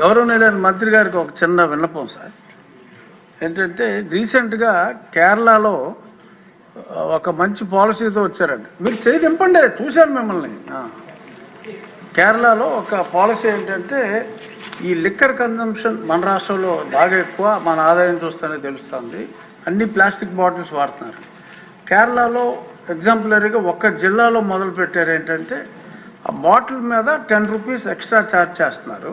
గౌరవనీయులైన మంత్రి గారికి ఒక చిన్న విన్నపం సార్. ఏంటంటే రీసెంట్గా కేరళలో ఒక మంచి పాలసీతో వచ్చారండి మీరు చేయి దింపండి చూశాను మిమ్మల్ని. కేరళలో ఒక పాలసీ ఏంటంటే ఈ లిక్కర్ కన్జంప్షన్ మన రాష్ట్రంలో బాగా ఎక్కువ మన ఆదాయం చూస్తేనే తెలుస్తుంది. అన్ని ప్లాస్టిక్ బాటిల్స్ వాడుతున్నారు. కేరళలో ఎగ్జాంపులరీగా ఒక్క జిల్లాలో మొదలు పెట్టారు ఏంటంటే ఆ బాటిల్ మీద టెన్ రూపీస్ ఎక్స్ట్రా ఛార్జ్ చేస్తున్నారు.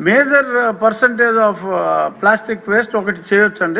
major percentage of plastic waste ఒకటి చేయొచ్చండి.